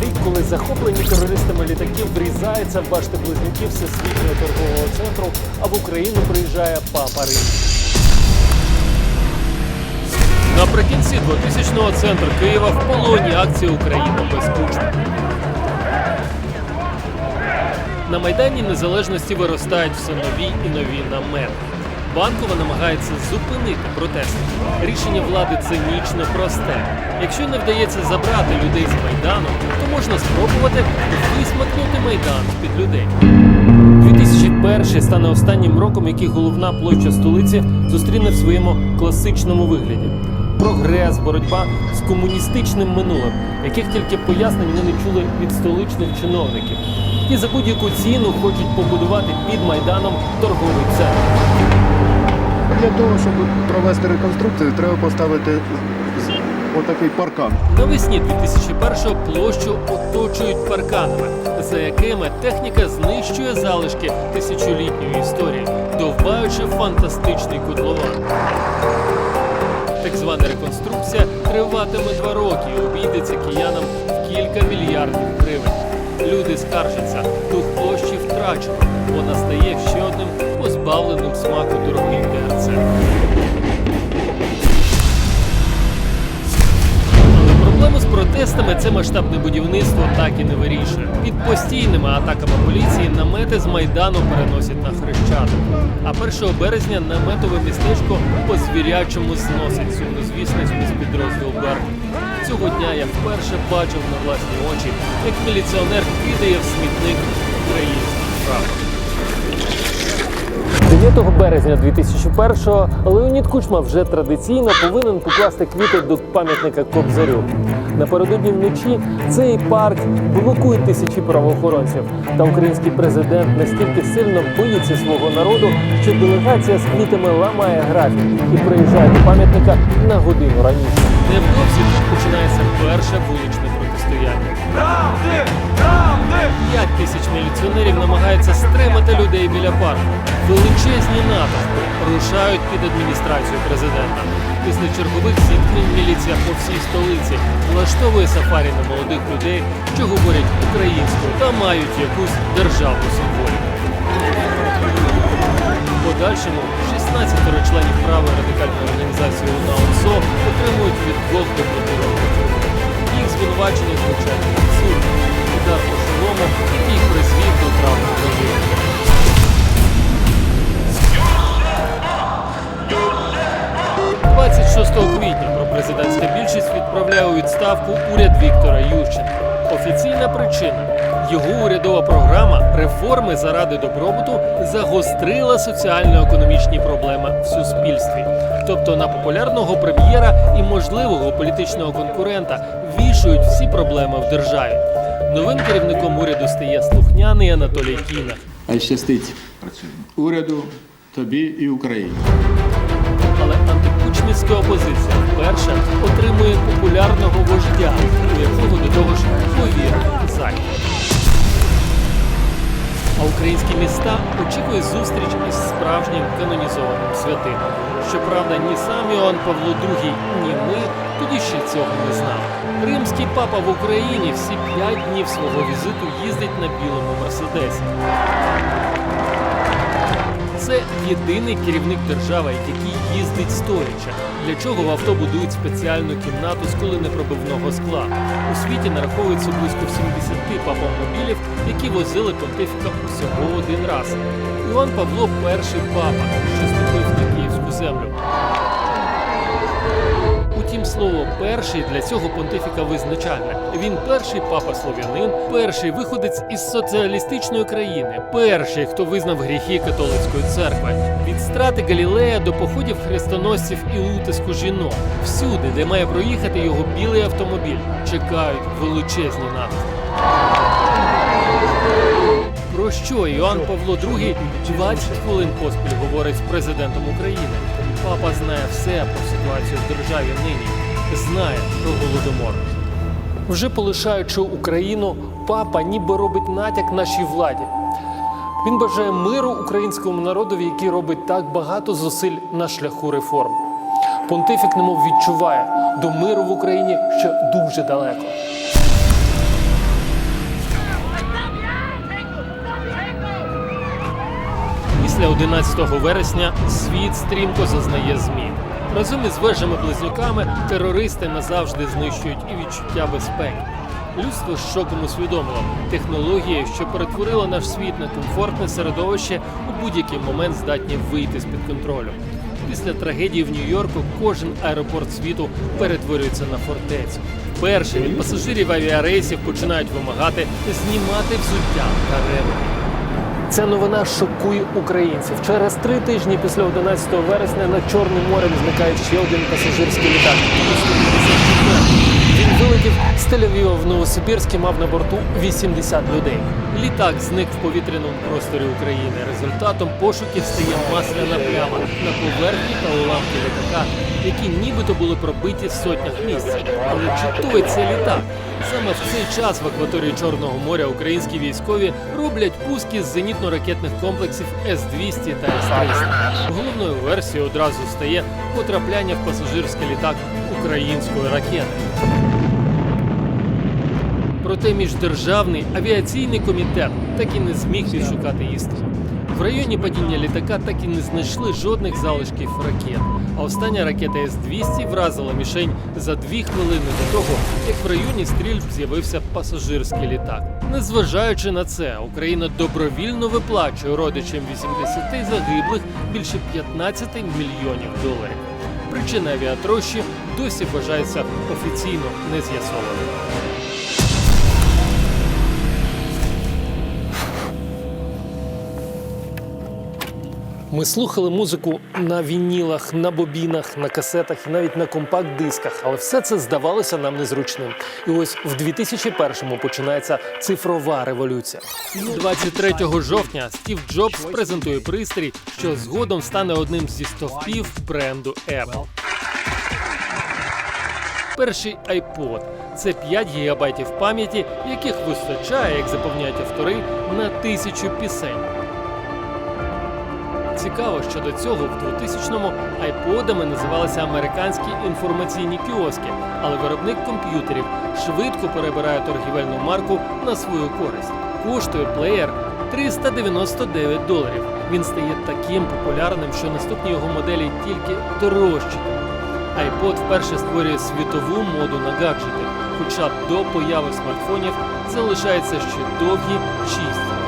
Рік, коли захоплені терористами літаків врізаються в башти близнюків всесвітнього торгового центру, а в Україну приїжджає папа Рим. Наприкінці 2000-го центр Києва в полоні акції Україна безкучна. На Майдані Незалежності виростають все нові і нові намети. Банкова намагається зупинити протести. Рішення влади цинічно просте. Якщо не вдається забрати людей з майдану, то можна спробувати висмикнути майдан під людей. 2001 стане останнім роком, який головна площа столиці зустріне в своєму класичному вигляді. Прогрес, боротьба з комуністичним минулим, яких тільки пояснень ми не чули від столичних чиновників. І за будь-яку ціну хочуть побудувати під майданом торговий центр. Для того, щоб провести реконструкцію, треба поставити отакий паркан. Навесні 2001-го площу оточують парканами, за якими техніка знищує залишки тисячолітньої історії, довбаючи фантастичний котлован. Так звана реконструкція триватиме два роки і обійдеться киянам в кілька мільярдів гривень. Люди скаржаться, дух площі втрачено, вона стає ще одним позбавленим смаку дорогим ТРЦ. Але проблему з протестами це масштабне будівництво так і не вирішує. Під постійними атаками поліції намети з майдану переносять на хрещатик. А 1 березня наметове містечко по звірячому зносить сумнозвісний спецпідрозділ Беркут. Цього дня я вперше бачив на власні очі, як міліціонер кидає в смітник український прапор. 9 березня 2001-го Леонід Кучма вже традиційно повинен покласти квіти до пам'ятника Кобзарю. Напередодні вночі цей парк блокують тисячі правоохоронців. Та український президент настільки сильно боїться свого народу, що делегація з квітами ламає графік і приїжджає до пам'ятника на годину раніше. Невдовзі тут починається перше вуличне протистояння. П'ять тисяч міліціонерів намагаються стримати людей біля парку. Величезні натовпи рушають під адміністрацію президента. Після чергових зіткнень міліція по всій столиці влаштовує сафарі на молодих людей, що говорять українською та мають якусь державну символіку. Подальшому 16 членів правої радикальної організації УНАУНСО отримують від 2 до 5 років. Звинувачення звучать абсурдно. Удар по шолому, який призвів до травми ноги. – 26 квітня пропрезидентська більшість відправляє у відставку уряд Віктора Ющенка. Офіційна причина його урядова програма реформи заради добробуту загострила соціально-економічні проблеми в суспільстві. Тобто на популярного прем'єра і можливого політичного конкурента вішують всі проблеми в державі. Новим керівником уряду стає слухняний Анатолій Кіна. А щастить уряду, тобі і Україні. Але антикучницька опозиція вперше отримує популярного вождя, у якого до того ж повірив захід. А українські міста очікує зустріч із справжнім канонізованим святим. Щоправда, ні сам Іоанн Павло II, ні ми тоді ще цього не знали. Римський папа в Україні всі п'ять днів свого візиту їздить на білому мерседесі. Це єдиний керівник держави, який їздить стоячи. Для чого в авто будують спеціальну кімнату з коленепробивного скла. У світі нараховується близько 70 папомобілів, які возили понтифіка усього один раз. Іван Павло перший папа, що ступив на київську землю. Слово перший для цього понтифіка визначальне. Він перший папа слов'янин, перший виходець із соціалістичної країни, перший, хто визнав гріхи католицької церкви. Від страти Галілея до походів хрестоносців і утиску жінок. Всюди, де має проїхати його білий автомобіль, чекають величезні натовпи. Про що Іоанн Павло II 20 хвилин поспіль говорить з президентом України. Папа знає все про ситуацію в державі нині, знає про голодомор. Вже полишаючи Україну, папа ніби робить натяк нашій владі. Він бажає миру українському народові, який робить так багато зусиль на шляху реформ. Понтифік немов відчуває, до миру в Україні ще дуже далеко. Після 11 вересня світ стрімко зазнає змін. Разом із вежами-близнюками терористи назавжди знищують і відчуття безпеки. Людство з шоком усвідомило технології, що перетворила наш світ на комфортне середовище, у будь-який момент здатні вийти з під контролю. Після трагедії в Нью-Йорку кожен аеропорт світу перетворюється на фортецю. Вперше від пасажирів авіарейсів починають вимагати знімати взуття та ремені. Ця новина шокує українців. Через три тижні після 11 вересня на Чорним морем зникає ще один пасажирський літак. Він вилетів з Тель-Авіва в Новосибірськ і мав на борту 80 людей. Літак зник в повітряному просторі України. Результатом пошуків стає масляна пляма на поверхні та уламки літака, які нібито були пробиті в сотнях місць. Але чи той це літак? Саме в цей час в акваторії Чорного моря українські військові роблять пуски з зенітно-ракетних комплексів С-200 та С-300. Головною версією одразу стає потрапляння в пасажирський літак української ракети. Проте міждержавний авіаційний комітет так і не зміг відшукати істину. В районі падіння літака так і не знайшли жодних залишків ракет. А остання ракета С-200 вразила мішень за дві хвилини до того, як в районі стрільб з'явився пасажирський літак. Незважаючи на це, Україна добровільно виплачує родичам 80 загиблих більше 15 мільйонів доларів. Причина авіатрощі досі вважається офіційно нез'ясованою. Ми слухали музику на вінілах, на бобінах, на касетах і навіть на компакт-дисках, але все це здавалося нам незручним. І ось в 2001-му починається цифрова революція. 23 жовтня Стів Джобс презентує пристрій, що згодом стане одним зі стовпів бренду Apple. Перший iPod – це 5 гігабайтів пам'яті, яких вистачає, як запевняють автори, на тисячу пісень. Цікаво, що до цього в 2000-му айподами називалися американські інформаційні кіоски, але виробник комп'ютерів швидко перебирає торгівельну марку на свою користь. Коштує плеєр 399 доларів. Він стає таким популярним, що наступні його моделі тільки дорожчатимуть. iPod вперше створює світову моду на гаджети, хоча до появи смартфонів залишається ще довгі 6 років.